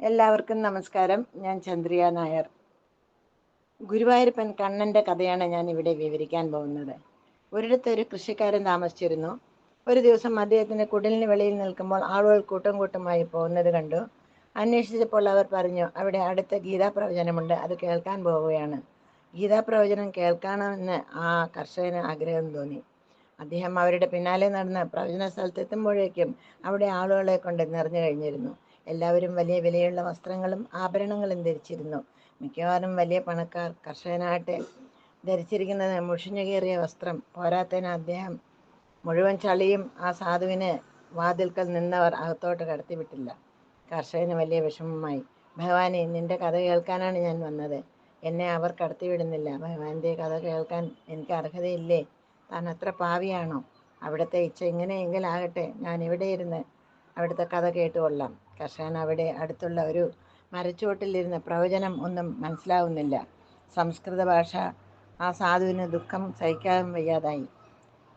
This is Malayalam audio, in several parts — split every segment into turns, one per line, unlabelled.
എല്ലാവർക്കും നമസ്കാരം. ഞാൻ ചന്ദ്രിയ നായർ. ഗുരുവായൂരപ്പൻ കണ്ണന്റെ കഥയാണ് ഞാൻ ഇവിടെ വിവരിക്കാൻ പോകുന്നത്. ഒരിടത്ത് ഒരു കൃഷിക്കാരൻ താമസിച്ചിരുന്നു. ഒരു ദിവസം അദ്ദേഹത്തിന്റെ കുടിലിന് വെളിയിൽ നിൽക്കുമ്പോൾ ആളുകൾ കൂട്ടം കൂട്ടമായി പോകുന്നത് കണ്ടു. അന്വേഷിച്ചപ്പോൾ അവർ പറഞ്ഞു അവിടെ അടുത്ത ഗീതാപ്രവചനമുണ്ട്. അത് കേൾക്കാൻ പോവുകയാണ്. ഗീതാപ്രവചനം കേൾക്കണമെന്ന് ആ കർഷകന് ആഗ്രഹം തോന്നി. അദ്ദേഹം അവരുടെ പിന്നാലെ നടന്ന് പ്രവചന സ്ഥലത്തെത്തുമ്പോഴേക്കും അവിടെ ആളുകളെ കൊണ്ട് നിറഞ്ഞു കഴിഞ്ഞിരുന്നു. എല്ലാവരും വലിയ വിലയുള്ള വസ്ത്രങ്ങളും ആഭരണങ്ങളും ധരിച്ചിരുന്നു. മിക്കവാറും വലിയ പണക്കാർ കർഷകനാകട്ടെ ധരിച്ചിരിക്കുന്നത് മുഷിഞ്ഞു കയറിയ വസ്ത്രം പോരാത്തതിന് അദ്ദേഹം മുഴുവൻ ചളിയും ആ സാധുവിന് വാതിൽക്കൽ നിന്നവർ അകത്തോട്ട് കടത്തിവിട്ടില്ല. കർഷകന് വലിയ വിഷമമായി. ഭഗവാനെ നിന്റെ കഥ കേൾക്കാനാണ് ഞാൻ വന്നത്. എന്നെ അവർ കടത്തിവിടുന്നില്ല. ഭഗവാന്റെ കഥ കേൾക്കാൻ എനിക്ക് അർഹതയില്ലേ? താൻ അത്ര പാവിയാണോ? അവിടുത്തെ ഇച്ഛ ഇങ്ങനെയെങ്കിലാകട്ടെ. ഞാൻ ഇവിടെ ഇരുന്ന് അവിടുത്തെ കഥ കേട്ടുകൊള്ളാം കർഷകൻ അവിടെ അടുത്തുള്ള ഒരു മരച്ചുവട്ടിലിരുന്ന് പ്രവചനം ഒന്നും മനസ്സിലാവുന്നില്ല. സംസ്കൃത ഭാഷ ആ സാധുവിന് ദുഃഖം സഹിക്കാൻ വയ്യാതായി.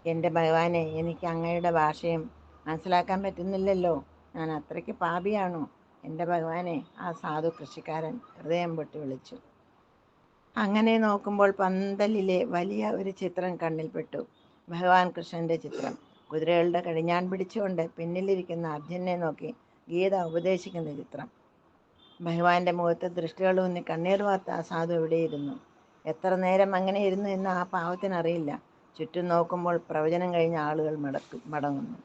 എന്റെ ഭഗവാനെ എനിക്ക് അങ്ങയുടെ ഭാഷയും മനസ്സിലാക്കാൻ പറ്റുന്നില്ലല്ലോ. ഞാൻ അത്രയ്ക്ക് പാപിയാണോ. എന്റെ ഭഗവാനെ ആ സാധു കൃഷിക്കാരൻ ഹൃദയം പൊട്ടി വിളിച്ചു. അങ്ങനെ നോക്കുമ്പോൾ പന്തലിലെ വലിയ ഒരു ചിത്രം കണ്ണിൽപ്പെട്ടു. ഭഗവാൻ കൃഷ്ണന്റെ ചിത്രം. കുതിരകളുടെ കടിഞ്ഞാൻ പിടിച്ചുകൊണ്ട് പിന്നിലിരിക്കുന്ന അർജുനെ നോക്കി ഗീത ഉപദേശിക്കുന്ന ചിത്രം. ഭഗവാന്റെ മുഖത്ത് ദൃഷ്ടികളൂന്നി കണ്ണീർ വാർത്ത ആ സാധു എവിടെയിരുന്നു? എത്ര നേരം അങ്ങനെ ഇരുന്നു എന്ന് ആ പാവത്തിനറിയില്ല ചുറ്റും നോക്കുമ്പോൾ പ്രവചനം കഴിഞ്ഞ ആളുകൾ മടക്കും മടങ്ങുന്നു.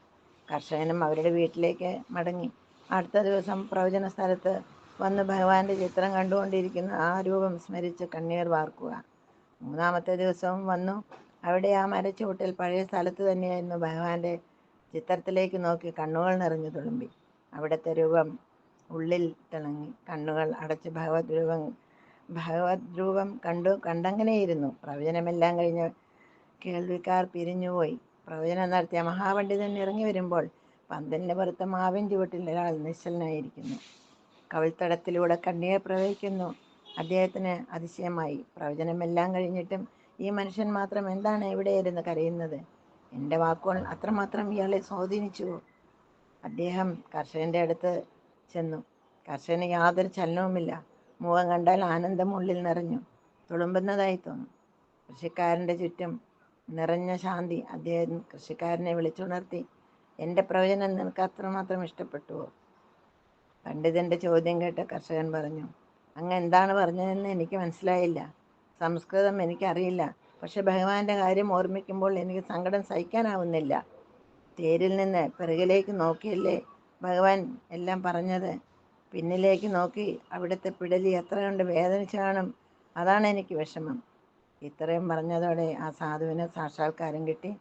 കർഷകനും അവരുടെ വീട്ടിലേക്ക് മടങ്ങി. അടുത്ത ദിവസം പ്രവചന സ്ഥലത്ത് വന്ന് ഭഗവാന്റെ ചിത്രം കണ്ടുകൊണ്ടിരിക്കുന്ന ആ രൂപം സ്മരിച്ച് കണ്ണീർ വാർക്കുക. മൂന്നാമത്തെ ദിവസവും വന്നു. അവിടെ ആ മരച്ചുവട്ടിൽ പഴയ സ്ഥലത്ത് തന്നെയായിരുന്നു ഭഗവാന്റെ ചിത്രത്തിലേക്ക് നോക്കി കണ്ണുകൾ നിറഞ്ഞു തുളുമ്പി. അവിടുത്തെ രൂപം ഉള്ളിൽ തിളങ്ങി. കണ്ണുകൾ അടച്ച് ഭഗവത് രൂപം ഭഗവത് രൂപം കണ്ടു കണ്ടങ്ങനെയിരുന്നു. പ്രവചനമെല്ലാം കഴിഞ്ഞ് കേൾവിക്കാർ പിരിഞ്ഞുപോയി. പ്രവചനം നടത്തിയ മഹാപണ്ഡിതൻ ഇറങ്ങി വരുമ്പോൾ പന്തലിന്റെ പുറത്ത് മാവിൻ ചുവട്ടിൽ ഒരാൾ നിശ്ചലനായിരിക്കുന്നു. കവിൾത്തടത്തിലൂടെ കണ്ണീർ പ്രവഹിക്കുന്നു. അദ്ദേഹത്തിന് അതിശയമായി. പ്രവചനമെല്ലാം കഴിഞ്ഞിട്ടും ഈ മനുഷ്യൻ മാത്രം എന്താണ് എവിടെയായിരുന്നു കരയുന്നത്? എന്റെ വാക്കുകൾ അത്രമാത്രം ഇയാളെ സ്വാധീനിച്ചു. അദ്ദേഹം കർഷകന്റെ അടുത്ത് ചെന്നു. കർഷകന് യാതൊരു ചലനവുമില്ല. മുഖം കണ്ടാൽ ആനന്ദം ഉള്ളിൽ നിറഞ്ഞു. തുളുമ്പുന്നതായി തോന്നും. കൃഷിക്കാരന്റെ ചുറ്റും നിറഞ്ഞ ശാന്തി അദ്ദേഹം കൃഷിക്കാരനെ വിളിച്ചുണർത്തി എന്റെ പ്രവചനം നിനക്ക് അത്രമാത്രം ഇഷ്ടപ്പെട്ടുവോ? പണ്ഡിതന്റെ ചോദ്യം കേട്ട കർഷകൻ പറഞ്ഞു അങ്ങ് എന്താണ് പറഞ്ഞതെന്ന് എനിക്ക് മനസ്സിലായില്ല. സംസ്കൃതം എനിക്കറിയില്ല. പക്ഷെ ഭഗവാന്റെ കാര്യം ഓർമ്മിക്കുമ്പോൾ എനിക്ക് സങ്കടം സഹിക്കാനാവുന്നില്ല. തേരിൽ നിന്ന് പിറകിലേക്ക് നോക്കിയല്ലേ ഭഗവാൻ എല്ലാം പറഞ്ഞത്? പിന്നിലേക്ക് നോക്കി അവിടുത്തെ പിടലി എത്ര കൊണ്ട് വേദനിച്ചു കാണും അതാണ് എനിക്ക് വിഷമം. ഇത്രയും പറഞ്ഞതോടെ ആ സാധുവിന് സാക്ഷാത്കാരം കിട്ടി.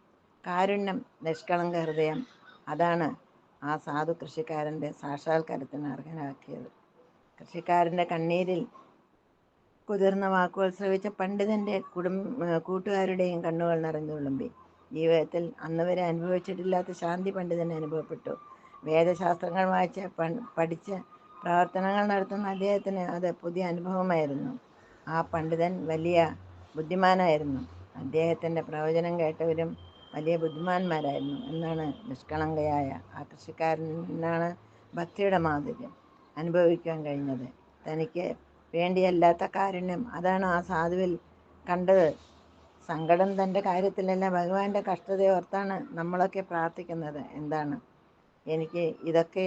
കാരുണ്യം നിഷ്കളങ്ക ഹൃദയം. അതാണ് ആ സാധു കൃഷിക്കാരന്റെ സാക്ഷാത്കാരത്തിന് അർഹനാക്കിയത്. കൃഷിക്കാരന്റെ കണ്ണീരിൽ കുതിർന്ന വാക്കുകൾ ശ്രവിച്ച പണ്ഡിതന്റെ കുടും കൂട്ടുകാരുടെയും കണ്ണുകൾ നിറഞ്ഞു തുളുമ്പി ജീവിതത്തിൽ അന്ന് വരെ അനുഭവിച്ചിട്ടില്ലാത്ത ശാന്തി പണ്ഡിതന് അനുഭവപ്പെട്ടു. വേദശാസ്ത്രങ്ങൾ വായിച്ച് പഠിച്ച പ്രവർത്തനങ്ങൾ നടത്തുന്ന അദ്ദേഹത്തിന് അത് പുതിയ അനുഭവമായിരുന്നു. ആ പണ്ഡിതൻ വലിയ ബുദ്ധിമാനായിരുന്നു. അദ്ദേഹത്തിന്റെ പ്രവചനം കേട്ടവരും വലിയ ബുദ്ധിമാന്മാരായിരുന്നു എന്നാണ് നിഷ്കളങ്കയായ കൃഷിക്കാരനാണ് ഭക്തിയുടെ മാധുര്യം അനുഭവിക്കാൻ കഴിഞ്ഞത്. തനിക്ക് വേണ്ടിയല്ലാത്ത കാരുണ്യം അതാണ് ആ സാധുവിൽ കണ്ടത്. സങ്കടം തന്റെ കാര്യത്തിലല്ല ഭഗവാന്റെ കഷ്ടത ഓർത്താണ് നമ്മളൊക്കെ പ്രാർത്ഥിക്കുന്നത്. എന്താണ്? എനിക്ക് ഇതൊക്കെ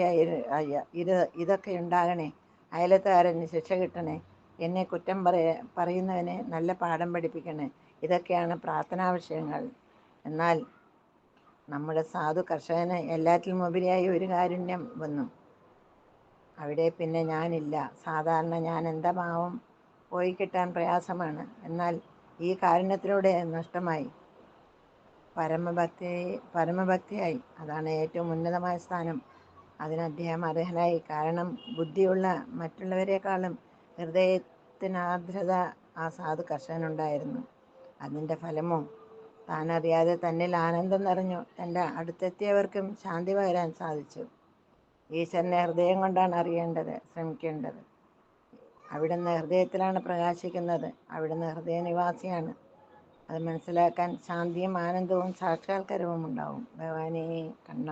ഇത് ഇതൊക്കെ ഉണ്ടാകണേ അയലത്തുകാരന് ശിക്ഷ കിട്ടണേ എന്നെ കുറ്റം പറയ പറയുന്നവനെ നല്ല പാഠം പഠിപ്പിക്കണേ ഇതൊക്കെയാണ് പ്രാർത്ഥനാ വിഷയങ്ങൾ. എന്നാൽ നമ്മുടെ സാധു കർഷകന് എല്ലാറ്റിലും ഉപരിയായി ഒരു കാരുണ്യം വന്നു. അവിടെ പിന്നെ ഞാനില്ല. സാധാരണ ഞാൻ എന്താ ഭാവം പോയി കിട്ടാൻ പ്രയാസമാണ്. എന്നാൽ ഈ കാരുണ്യത്തിലൂടെ നഷ്ടമായി. പരമഭക്തി പരമഭക്തിയായി. അതാണ് ഏറ്റവും ഉന്നതമായ സ്ഥാനം. അതിന് അദ്ദേഹം അർഹനായി. കാരണം ബുദ്ധിയുള്ള മറ്റുള്ളവരെക്കാളും ഹൃദയത്തിനാർദ്രത ആ സാധു കർഷകനുണ്ടായിരുന്നു. അതിന്റെ ഫലമോ താനറിയാതെ തന്നിൽ ആനന്ദം നിറഞ്ഞു. തന്റെ അടുത്തെത്തിയവർക്കും ശാന്തി പകരാൻ സാധിച്ചു. ഈശ്വരനെ ഹൃദയം കൊണ്ടാണ് അറിയേണ്ടത് ശ്രമിക്കേണ്ടത്. അവിടുന്ന് ഹൃദയത്തിലാണ് പ്രകാശിക്കുന്നത്. അവിടുന്ന് ഹൃദയനിവാസിയാണ്. അത് മനസ്സിലാക്കാൻ ശാന്തിയും ആനന്ദവും സാക്ഷാത്കാരവും ഉണ്ടാവും ഭഗവാനേ കണ്ണ.